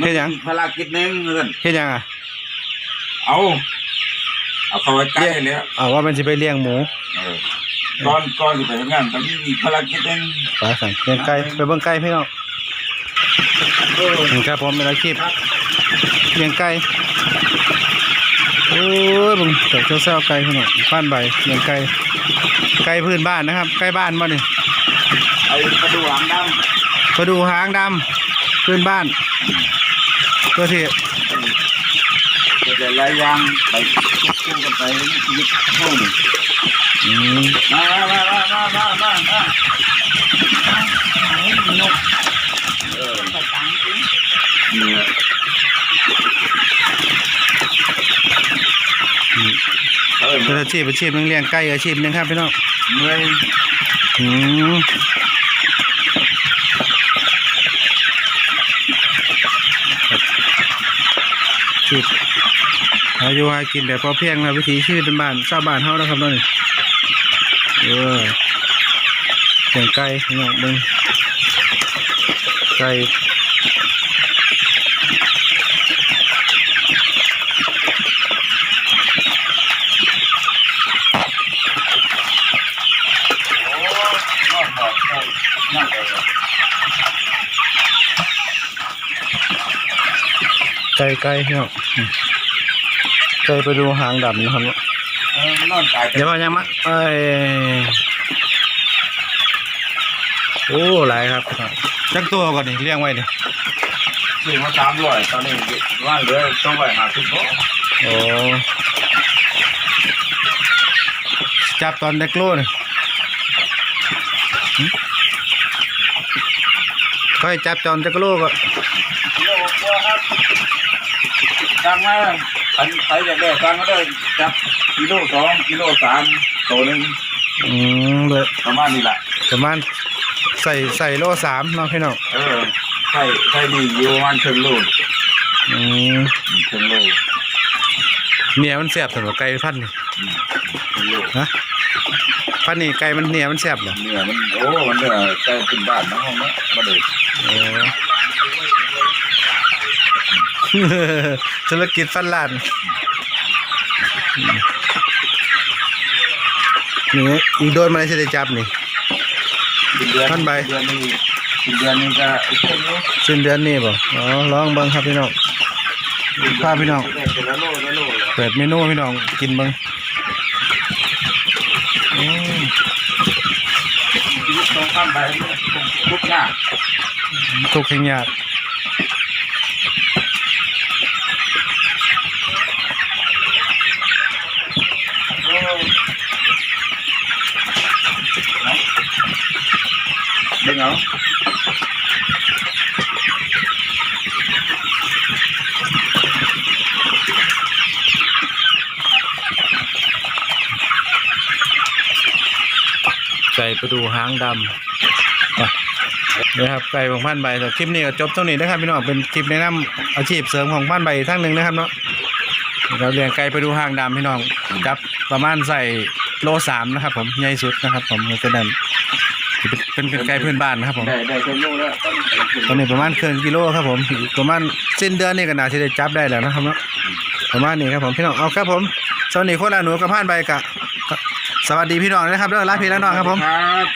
เฮ็ดหยังภารกิจหนึงเงินเฮ็ดหยังอะเอาเอาเข้าไปใกล้แล้วเอาว่ามันสิไปเลี้ยงหมูเออก่อนก่อนที่ไปทำงานตอนนี้มีภารกิจหนึงไปสั่งเลี้ยงไก่ไปเบิ่งไก่พี่น้องนี่ครับผมเป็นอาชีพเลี้ยงไก่โอ้ยเบิ่งแต่เจ้าๆไก่พี่น้องบ้านใบเลี้ยงไก่ไก่พื้นบ้านนะครับไก่บ้านบ่นี่ไอ้กระดูกหางดไปดูหางดำพื้นบ้าน พื่ที่จะไล่ยางไปคู่กันไปชีวิตห้องอืมมามามามามามามาเนกเออนี่เป็นอาชีพอาชีพเลี้ยงไก่อาชีพนึงครับพี่น้องเมื่อยอืม ชีพอาอยุหากินแบบพอเพียงนะวิถีชีวิตเป็นบ้านชาวบ้านเฮานะครับนี่เออเลี้ยงไก่พี่น้องเบิ่งไก่ไก่ไก่พี่น้อง อืมไก่ไปดูหางดำนะครับเออนอนตายเดี๋ยวมายังมาเอ้ยโอ้หลายครับจักตัวก่อนนี่เลี้ยงไว้ดิซื้อมาสามร้อยตอนนี้ว่างเหลือต้องไปหาสิบโลโอ้จับตอนเด็กโลนี่หึก็ให้จับตอนเด็กโลก็กิโลกว่าครับ สั่งมาอันใครจะได้สั่งก็ได้จับกิโลสองกิโลสามตัวหนึ่งอืมเลยประมาณนี้แหละประมาณใส่ใส่โลสามเนาะพี่น้องเออใช่ใช่ดีอยู่ประมาณครึ่งโลอืมครึ่งโลเนียมันแสบสำหรับไก่พันธุ์นี่ครึ่งโลฮะพันธุ์นี่ไก่มันเนียมันแสบเหรอเนื้อมันโอ้มันเนื้อใกล้ขึ้นบ้านนะห้องนี้มาเลยโอ้ ธุรกิจฟันลานนี่อีกโดนมาเลยจะได้จับนี่กินเดือนท่านใบเดือนนี้กินเดือนนี้ก็โอเคอยู่สิ้นเดือนนี้บ่อ๋อลองเบิ่งครับพี่น้องพาพี่น้องได้แต่ละโลละโลเลยเปิดเมนูให้พี่น้องกินเบิ่งอืมชีวิตตรงข้ามไปทุกอย่างทุกข์แห่งยาก โอ้ เบิ่งเอาไก่ประดูหางดำนะครับไก่ของพันใบแต่คลิปนี้ก็จบเท่านี้นะครับพี่น้องเป็นคลิปแนะนำอาชีพเสริมของพันใบอีกทั้งหนึ่งนะครับเนาะเราเลี้ยงไก่ไปดูหางดำพี่น้องจับประมาณใส่โลสามนะครับ ผมใหญ่สุดนะครับ ผมก็นั้น เป็นเป็นไก่พื้นบ้านนะครับผม ได้ได้เป็นโลแล้วตอนนี้ประมาณครึ่งกิโลครับผมอีกประมาณสิ้นเดือนนี่ก็น่าจะได้จับได้แล้วนะครับเนาะประมาณนี้ครับผมพี่น้องเอาครับผมสวัสดีโคตรหนูกับพันใบกะ สวัสดีพี่น้องนะครับเด้อลาพี่และน้องครับผม ครับ